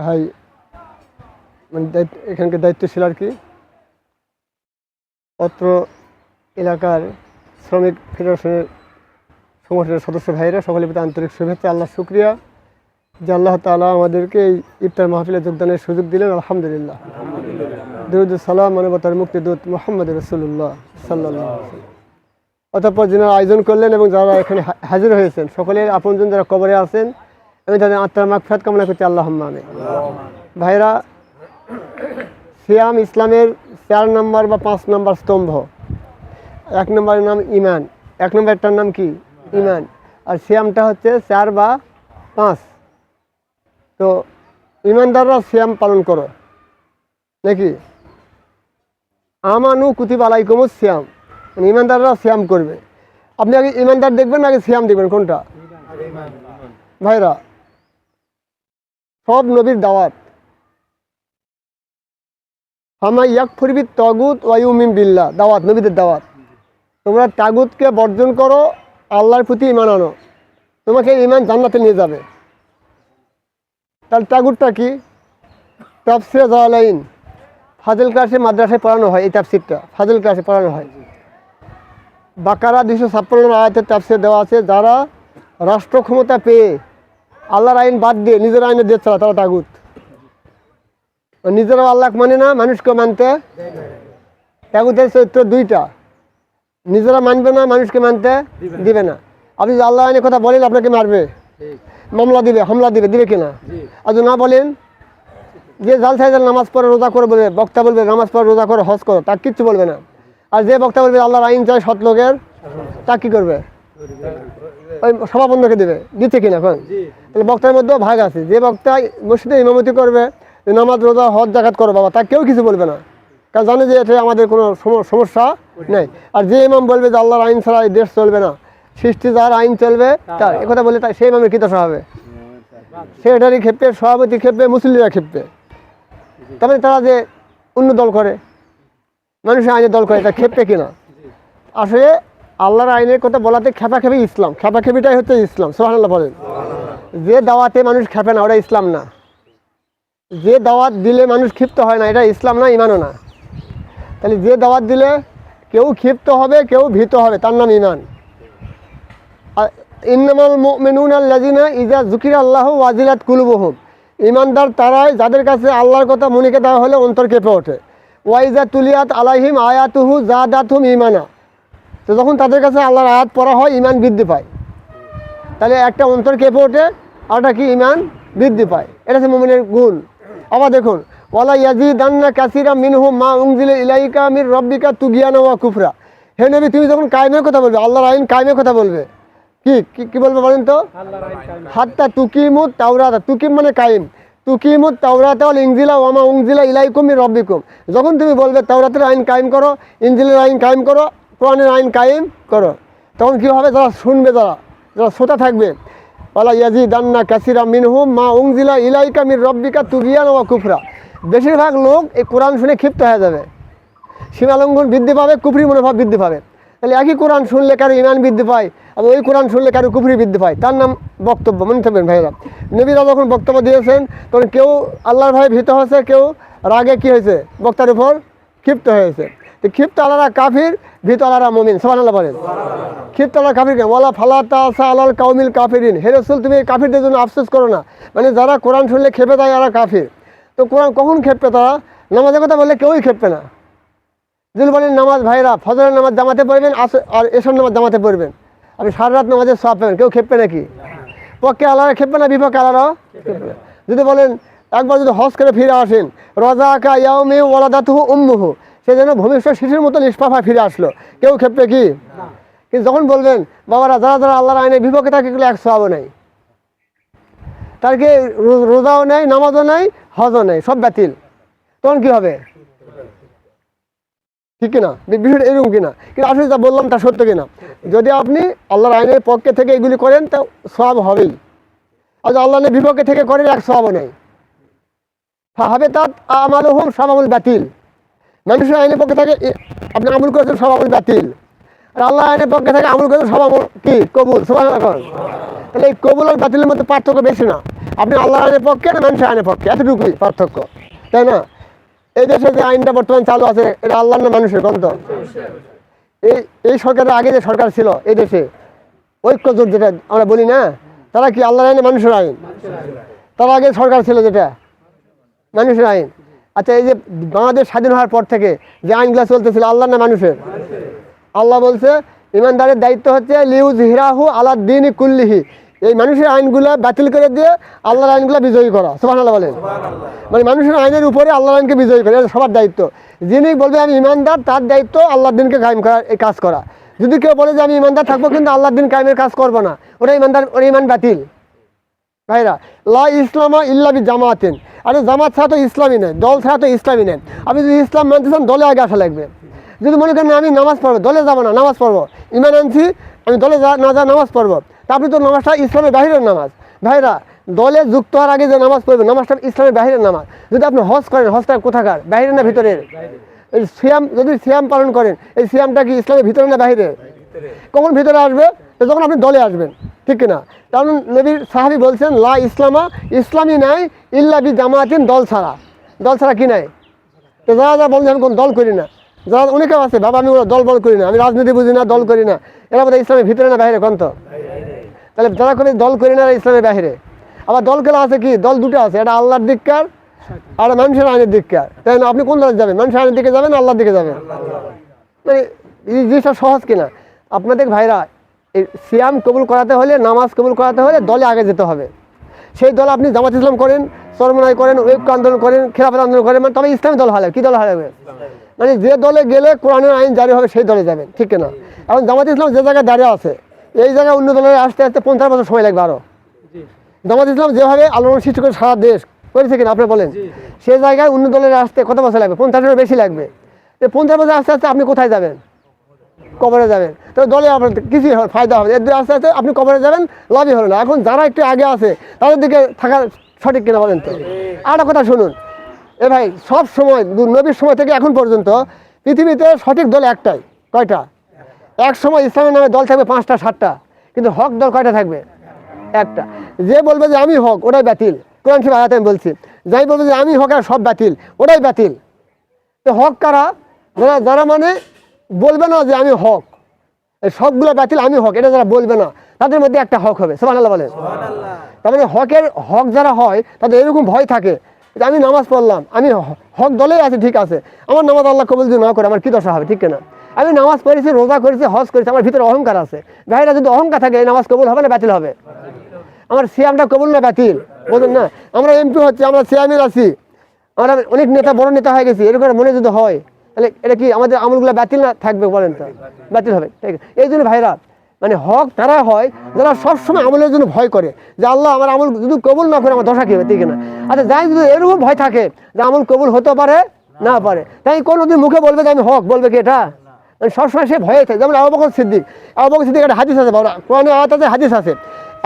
ভাই মানে দায়িত্ব, এখানকার আর কি। অত্র এলাকার শ্রমিক ফেডারেশনের সংগঠনের সদস্য ভাইরা সকলের প্রতি আন্তরিক শুভেচ্ছা, আল্লাহ শুক্রিয়া। যে আল্লাহ তালা আমাদেরকে এই ইফতার মাহফিলে যোগদানের সুযোগ দিলেন, আলহামদুলিল্লাহ। দরুদ সালাম, মানবতার মুক্তিদূত মোহাম্মদ রসুল্লাহ সাল্লাহ অতঃপর যিনারা আয়োজন করলেন এবং যারা এখানে হাজির হয়েছেন, সকলের আপনজন যারা কবরে আছেন আমি তাদের আত্মার মাগফিরাত কামনা করছি আল্লাহ আমি ভাইরা, সিয়াম ইসলামের চার নম্বর বা পাঁচ নম্বর স্তম্ভ। এক নম্বরের নাম ইমান এক নম্বরটার নাম কি? ইমান আর সিয়ামটা হচ্ছে চার বা পাঁচ। তো ইমানদাররা সিয়াম পালন করো। নাকি? আমানু কুতিব আলাইকুমুস সিয়াম। মানে ইমানদাররা সিয়াম করবে। আপনি আগে ইমানদার দেখবেন আগে সিয়াম দেখবেন, কোনটা? ভাইরা সব নবীর দাওয়াত। হামা ইয়াক ফরিবিদ তগুত ওয়াইউমিম বিল্লা দাওয়াত, নবীদের দাওয়াত। তোমরা তাগুতকে বর্জন করো, আল্লাহর প্রতি ইমান আনো। তোমাকে ইমান জান্নাতে নিয়ে যাবে। তাহলে তাগুতটা কি? তাফসিরে জালাইন ফাজিল ক্লাসে মাদ্রাসায় পড়ানো হয় এই তাফসিরটা। ফাজিল ক্লাসে পড়ানো হয়। বাকারা দুশো ছাপ্পান্ন আয়াতের তাফসির দেওয়া আছে, যারা রাষ্ট্র ক্ষমতা পেয়ে আল্লাহর আইন বাদ দিয়ে নিজের আইনে দিয়ে চলা তারা তাগুত। নিজেরাও আল্লাহ মানে না মানুষকে মানতে। তাগুতের চরিত্র দুইটা। নিজেরা মানবে না মানুষকে মানতে দিবে না। আপনি যদি আল্লাহ আইনের কথা বলেন আপনাকে মারবে। মামলা দিবে হামলা দিবে দিবে কিনা? আর যদি না বলেন যে জাল সাইজাল নামাজ পড়ে রোজা করে বলবে বক্তা বলবে নামাজ পড়ে রোজা করে হজ করো তার কিচ্ছু বলবে না। আর যে বক্তা বলবে আল্লাহর আইন চাই সৎ লোকের তা কি করবে? ওই সভা বন্ধকে দেবে। দিচ্ছে কিনা এখন? তাহলে বক্তার মধ্যেও ভাগ আছে। যে বক্তা মসজিদে ইমামতি করবে যে নামাজ রোজা হজ জাকাত করো বাবা তা কেউ কিছু বলবে না। কারণ জানে যে এটা আমাদের কোনো সমস্যা নেই। আর যে ইমাম বলবে যে আল্লাহর আইন ছাড়া এই দেশ চলবে না সৃষ্টি যার আইন চলবে তার একথা বলে তাই সেই ইমামের কী দশা হবে? সেক্রেটারি ক্ষেপে সভাপতি ক্ষেপে মুসলিমরা ক্ষেপে। তবে তারা যে অন্য দল করে মানুষের আইনের দল করে তা ক্ষেপে কিনা? আসলে আল্লাহর আইনের কথা বলাতে খেপাখেপি ইসলাম। খেপাখেপিটাই হচ্ছে ইসলাম সোহানাল্লাহ বলেন। যে দাওয়াতে মানুষ খেপে না, ওটা ইসলাম না। যে দাওয়াত দিলে মানুষ ক্ষিপ্ত হয় না, এটা ইসলাম না, ইমানও না। তাহলে যে দাওয়াত দিলে কেউ ক্ষিপ্ত হবে, কেউ ভীত হবে, তার নাম ইমান। আর ইন্নামাল মেনুন আল্লাজিনা ইজা জুকির আল্লাহ ওয়াজিলাত কুলুবহুম। ইমানদার তারাই যাদের কাছে আল্লাহর কথা মনিকে দেওয়া হলে অন্তর কেঁপে ওঠে। ওয়াইজা তুলিয়াত আলাইহিম আয়াতুহু জাদাতুহুম ইমানা তো যখন তাদের কাছে আল্লাহর আয়াত পড়া হয় ইমান বৃদ্ধি পায়। তাহলে একটা অন্তর কেঁপে ওঠে আর একটা কি? ইমান বৃদ্ধি পায়। এটা হচ্ছে মোমিনের গুণ। আবার দেখুন ওয়ালা ইয়াজিদান্না কাসিরা মিনহু মা উংজিলে ইলাইকা মির রব্বিকা তুগিয়ানা ওয়া কুফরা। হে নবী তুমি যখন কায়েমের কথা বলবে আল্লাহর আইন কায়েমের কথা বলবে। কি? কি- কি বলবে বলেন তো? হাত্তা তুকিমুত তাওরাতা। তুকিম মানে কায়েম। তুকিমুত তাওরাতা ওয়াল ইনজিলা ওয়ামা উংজিলা ইলাইকুম মির রব্বিকুম। যখন তুমি বলবে তাওরাতের আইন কায়েম করো ইনজিলের আইন কায়েম করো কোরআনের আইন কায়েম করো। তখন কী হবে? যারা শুনবে, যারা যারা শ্রোতা থাকবে, ওয়ালা ইয়াজি দান্না কাসিরা মিনহুম মা উংজিলা ইলাইকা মির রব্বিকা তুগিয়ান ওয়া কুফরা। বেশিরভাগ লোক এই কোরআন শুনে ক্ষিপ্ত হয়ে যাবে। সীমালঙ্ঘন বৃদ্ধি পাবে, কুফরি মনোভাব বৃদ্ধি পাবে। তাহলে একই কোরআন শুনলে কারও ইমান বৃদ্ধি পায় আর ওই কোরআন শুনলে কারও কুফরি বৃদ্ধি পায়। তার নাম বক্তব্য, মনে থাকবেন ভাইরা নবীরা যখন বক্তব্য দিয়েছেন, তখন কেউ আল্লাহর ভাই ভীত হয়েছে, কেউ রাগে কি হয়েছে? বক্তার উপর ক্ষিপ্ত হয়েছে। ক্ষিপ্ত আলারা কাফির ভীত আলারা মমিন সবান আল্লাহ বলেন। ক্ষিপ্ত আল্লাহ কাফির কেন? ওয়ালা ফালা তাসা আলাল কাউমিল কাফিরিন। হে রসুল, তুমি কাফিরদের জন্য আফসোস করো না। মানে যারা কোরআন শুনলে খেপে যায় এরা কাফির। তো কোরআন কখন খেপবে তারা? নামাজের কথা বললে কেউই খেপবে না। যদি বলেন, নামাজ ভাইরা, ফজরের নামাজ জামাতে পড়বেন আর এসব নামাজ জামাতে পড়বেন। আপনি সারা রাত নামাজের সব পাবেন, কেউ খেপবে নাকি? পক্ষে আলাদা খেপবে না, বিপক্ষে না। যদি বলেন, একবার যদি হজ করে ফিরে আসেন, রজা আকা ইয়াউমে ওয়ালাদাতুহু উম্মুহু। সে যেন ভবিষ্যৎ শিশুর মতো নিষ্পাফা ফিরে আসলো। কেউ খেপবে কি? কিন্তু যখন বলবেন, বাবারা, যারা যারা আল্লাহর আইনের বিপক্ষে থাকে, এগুলো এক সবও নেই। তার কি রোজাও নেই, নামাজও নেই, হজও নেই, সব বাতিল। তখন কি হবে? ঠিক কিনা? বিষয়টা এরকম কিনা? কিন্তু আসলে যা বললাম তা সত্য কিনা? যদি আপনি আল্লাহর আইনের পক্ষে থেকে এগুলি করেন, তা সব হবেই। আর আল্লাহ বিপক্ষে থেকে করেন, এক সবও নেই। হবে তার আমাল হোম সব বাতিল। মানুষের আইনের পক্ষে থাকে আপনি আমল করেছেন আমল বাতিল। আর আল্লাহ আইনের পক্ষে থাকে, আমল করেছেন কি? কবুল সবাই এখন তাহলে এই কবুল আর বাতিলের মধ্যে পার্থক্য বেশি না। আপনি আল্লাহ আইনের পক্ষে না মানুষের আইনের পক্ষে? এতটুকুই পার্থক্য। তাই না? এই দেশে যে আইনটা বর্তমান চালু আছে, এটা আল্লাহ না মানুষের গ্রন্থ এই এই সরকারের আগে যে সরকার ছিল, এই দেশে ঐক্য জোট যেটা আমরা বলি না, তারা কি আল্লাহর আইনে মানুষের আইন? তার আগে সরকার ছিল যেটা, মানুষের আইন। আচ্ছা এই যে বাংলাদেশ স্বাধীন হওয়ার পর থেকে যে আইনগুলো চলতেছিল আল্লাহ না মানুষের। আল্লাহ বলছে ইমানদারের দায়িত্ব হচ্ছে লিউজ হিরাহু আলাদ দিন কুল্লিহি। এই মানুষের আইনগুলো বাতিল করে দিয়ে আল্লাহর আইনগুলো বিজয়ী করা। সোহান আল্লাহ বলেন মানে মানুষের আইনের উপরে আল্লাহর আইনকে বিজয়ী করা এটা সবার দায়িত্ব। যিনি বলবে আমি ইমানদার তার দায়িত্ব আল্লাহর দিনকে কায়েম করা এই কাজ করা। যদি কেউ বলে যে আমি ইমানদার থাকব কিন্তু আল্লাহর দিন কায়েমের কাজ করব না। ওটা ইমানদার ওটা ইমান বাতিল। ভাইরা, লা ইসলামা ইল্লাবি জামাতেন। আরে জামাত ছাড়া তো ইসলামই নেই, দল ছাড়া তো ইসলামই নেই। আপনি যদি ইসলাম মানতে চান, দলে আগে আসা লাগবে। যদি মনে করেন আমি নামাজ পড়ব, দলে যাব না, নামাজ পড়ব, ইমান আনছি, আমি দলে যা, না যা, নামাজ পড়ব। তা আপনি তো নামাজটা ইসলামের বাহিরের নামাজ। ভাইরা, দলে যুক্ত হওয়ার আগে যে নামাজ পড়বে নামাজটা ইসলামের বাহিরের নামাজ। যদি আপনি হজ করেন, হজটা কোথাকার? বাহিরের না ভিতরের এই সিয়াম, যদি সিয়াম পালন করেন, এই সিয়ামটা কি ইসলামের ভিতরে না বাহিরে? কখন ভিতরে আসবে? যখন আপনি দলে আসবেন। ঠিক কিনা? কারণ নবীর সাহাবি বলছেন, লা ইসলামা ইসলামী নাই ইল্লাবি জামাতিন, দল ছাড়া। দল ছাড়া কি নাই? তো যারা যারা বলছেন আমি কোনো দল করি না। যারা অনেকেও আছে, বাবা, আমি ওরা দল বল করি না, আমি রাজনীতি বুঝি না, দল করি না। এরা বোধহয় ইসলামের ভিতরে না বাইরে, কোন তো? তাহলে যারা করে দল করি না ইসলামের বাইরে। আবার দল খেলা আছে কি? দল দুটো আছে, এটা আল্লাহর দিককার আর মানুষের আইনের দিককার তাই না? আপনি কোন দলে যাবেন? মানুষের আইনের দিকে যাবেন না আল্লাহর দিকে যাবেন? মানে এই জিনিসটা সহজ কিনা? আপনাদের ভাইরা সিয়াম কবুল করাতে হলে নামাজ কবুল করাতে হলে দলে আগে যেতে হবে। সেই দল আপনি জামাত ইসলাম করেন সরমনাই করেন ঐক্য আন্দোলন করেন খেলাফত আন্দোলন করেন মানে তবে ইসলামী দল হারাবে। কী দল হারাবে? মানে যে দলে গেলে কোরআনের আইন জারি হবে সেই দলে যাবেন ঠিক কিনা? এখন জামাত ইসলাম যে জায়গায় দাঁড়িয়ে আছে এই জায়গায় অন্য দলে আসতে আসতে পঞ্চাশ বছর সময় লাগবে আরও জামাত ইসলাম যেভাবে আলোড়ন সৃষ্টি করে সারা দেশ করেছে কিনা আপনি বলেন? সেই জায়গায় অন্য দলের আসতে কত বছর লাগবে? পঞ্চাশেরও বেশি লাগবে। পঞ্চাশ বছর আস্তে আস্তে আপনি কোথায় যাবেন? কবরে যাবেন। তো দলে আপনার কিছুই হবে ফায়দা হবে এর আস্তে আস্তে আপনি কবরে যাবেন, লাভই হলো না। এখন যারা একটু আগে আছে, তাদের দিকে থাকা সঠিক কিনা বলেন তো? আর কথা শুনুন। এ ভাই, সব সময় নবীর সময় থেকে এখন পর্যন্ত পৃথিবীতে সঠিক দল একটাই। কয়টা? এক সময় ইসলামের নামে দল থাকবে পাঁচটা, সাতটা। কিন্তু হক দল কয়টা থাকবে? একটা। যে বলবে যে আমি হক, ওটাই বাতিল। কোরআন শিব আয়াতে আমি বলছি, যাই বলবে যে আমি হক আর সব বাতিল, ওটাই বাতিল। তো হক কারা? যারা যারা মানে বলবে না যে আমি হক। এই সবগুলো বাতিল আমি হক এটা যারা বলবে না তাদের মধ্যে একটা হক হবে। সোমান আল্লাহ বলেন তার মানে হকের হক যারা হয় তাদের এরকম ভয় থাকে আমি নামাজ পড়লাম আমি হক দলেই আছে ঠিক আছে। আমার নামাজ আল্লাহ কবুল যদি না করে আমার কি দশা হবে ঠিক না আমি নামাজ পড়েছি রোজা করেছি হজ করেছি আমার ভিতরে অহংকার আছে। ভাইরা যদি অহংকার থাকে এই নামাজ কবুল হবে না বাতিল হবে? আমার সিয়ামটা কবুল না বাতিল? বলুন না? আমরা এমপি হচ্ছে আমরা সিয়ামের আছি। আমরা অনেক নেতা বড় নেতা হয়ে গেছি এরকম মনে যদি হয় তাহলে এটা কি আমাদের আমলগুলো বাতিল না? থাকবে বলেন তো। বাতিল হবে। ঠিক। এই জন্য ভাইরা মানে হক তারা হয়, যারা সবসময় আমলের জন্য ভয় করে। যে আল্লাহ আমার আমল যদি কবুল না করে, আমার দশা কি হবে? ঠিক না। আচ্ছা যাই যদি এরকম ভয় থাকে যে আমল কবুল হতে পারে, না পারে, তাই কোনোদিন মুখে বলবে যে আমি হক, বলবে কি এটা? মানে সবসময় সে ভয়ে থাকে। যেমন আবু বকর সিদ্দিক, আবু বকর সিদ্দিক একটা হাদিস আছে কোরআনে আয়াত হাদিস আছে।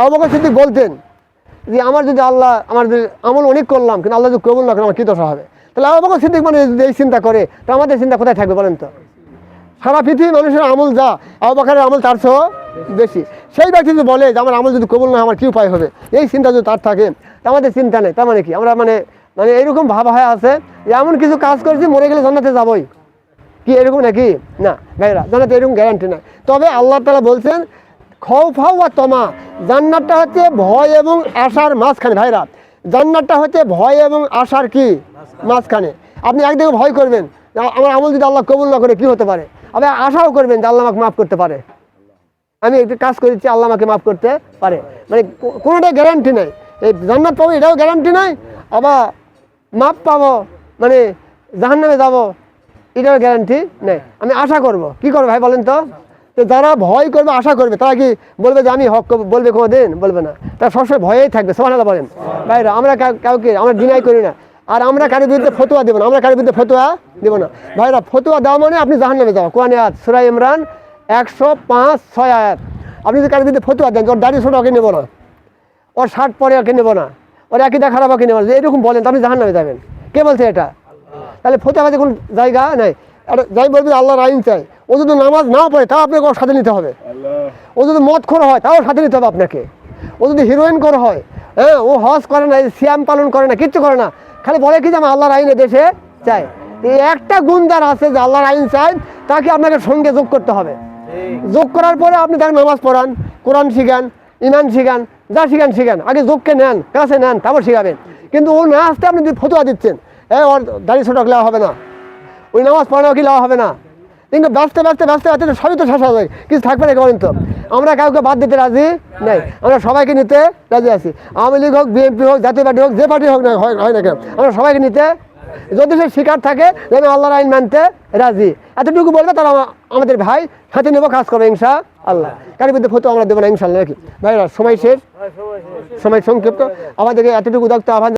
আবু বকর সিদ্দিক বলতেন যে, আমার যদি আল্লাহ, আমার আমল অনেক করলাম, কিন্তু আল্লাহ যদি কবুল না করে, আমার কী দশা হবে? তাহলে আবু বকর সিদ্দিক মানে যদি এই চিন্তা করে, তো আমাদের চিন্তা কোথায় থাকবে বলেন তো? সারা পৃথিবীর মানুষের আমল যা, আবু বকরের আমল তার চেয়েও বেশি। সেই ব্যক্তি যদি বলে যে আমার আমল যদি কবুল না আমার কী উপায় হবে? এই চিন্তা যদি তার থাকে আমাদের চিন্তা নেই। তার মানে কি? আমরা মানে মানে এরকম ভাবা হয়ে আছে এমন কিছু কাজ করছি, মরে গেলে জান্নাতে যাবই। কি এরকম নাকি? না, ভাইরা, জান্নাতে এরকম গ্যারান্টি নাই। তবে আল্লাহ তালা বলছেন খৌফাও বা তমা, জান্নাতটা হচ্ছে ভয় এবং আশার মাঝখানে। ভাইরা, জান্নাতটা হচ্ছে ভয় এবং আশার কি? মাঝখানে। আপনি একদিকে ভয় করবেন, আমার আমল যদি আল্লাহ কবুল না করে কি হতে পারে? আবার আশাও করবেন যে আল্লাহ আমাকে মাফ করতে পারে। আমি একটু কাজ করেছি, আল্লাহ আমাকে মাফ করতে পারে। মানে কোনোটাই গ্যারান্টি নাই। এই জান্নাত পাবো এটাও গ্যারান্টি নাই, আবার মাপ পাবো মানে জাহান নামে যাব, এটাও গ্যারান্টি নেই। আমি আশা করব। কি করব ভাই বলেন তো? তো যারা ভয় করবে, আশা করবে, তারা কি বলবে যে আমি হক বলবে কোনো দিন বলবে না। তারা সবসময় ভয়েই থাকবে সবাই বলেন। ভাইরা, আমরা কাউকে, আমরা ডিনাই করি না। আর আমরা কারোর বিরুদ্ধে ফতোয়া দেবো না, আমরা কারোর বিরুদ্ধে ফতোয়া দেবো না। ভাইরা, ফতোয়া দেওয়া মানে আপনি জাহান নামে যাওয়া কোরআনে আয়াত সুরাই ইমরান, একশো পাঁচ, ছয় আয়াত। আপনি যদি কারোর বিরুদ্ধে ফতোয়া দেন ওর দাড়ি ছোটো ওকে নেব না, ওর শার্ট পরে ওকে নেব না, ওর একই দেখা খারাপ ওকে নেব না এরকম বলেন আপনি জাহান নামে যাবেন। কে বলছে এটা? তাহলে ফতোয়াবাদে কোনো জায়গা নাই। আর যাই বলবে আল্লাহর আইন চাই, ও যদি নামাজ নাও পড়ে, তাও আপনাকে ওর সাথে নিতে হবে। ও যদি মদ খোর হয়, তাও সাথে নিতে হবে আপনাকে। ও যদি হিরোইন কর হয় হ্যাঁ ও হজ করে না, সিয়াম পালন করে না, কিচ্ছু করে না খালি বলে কি যে আমি আল্লাহর আইনে দেশে চাই? এই একটা গুন্দার যার আছে যে আল্লাহর আইন চাই তাকে আপনাকে সঙ্গে যোগ করতে হবে। যোগ করার পরে আপনি তার নামাজ পড়ান কোরআন শিখান ইমান শিখান যা শিখান শিখান। আগে যোগকে নেন কাছে নেন তারপর শিখাবেন। কিন্তু ও না আসতে আপনি ফতোয়া দিচ্ছেন হ্যাঁ ওর দাড়ি ছোটো লেওয়া হবে না। ওই নামাজ পড়ানো কি লাভ হবে না? কিন্তু ব্যস্ত ব্যস্ত ব্যস্ত ব্যস্ত সবই তো শেষ হবে কিছু থাকবে না বলেন তো? আমরা কাউকে বাদ দিতে রাজি? নাই। আমরা সবাইকে নিতে রাজি আছি। আওয়ামী লীগ হোক বিএনপি হোক জাতীয় পার্টি হোক যে পার্টি হোক না হয় না কেন আমরা সবাইকে নিতে যদি সে শিকার থাকে যেন আল্লাহর আইন মানতে রাজি। এতটুকু বলবে তারা আমাদের ভাই সাথে নেব কাজ করবে ইনশা আল্লাহ কারি বিরুদ্ধে ফটো আমরা দেবো না ইনশাল্লাহ নাকি? ভাইরা সময় শেষ? সময় সংক্ষিপ্ত। আমাদেরকে এতটুকু দেখতে আহ্বান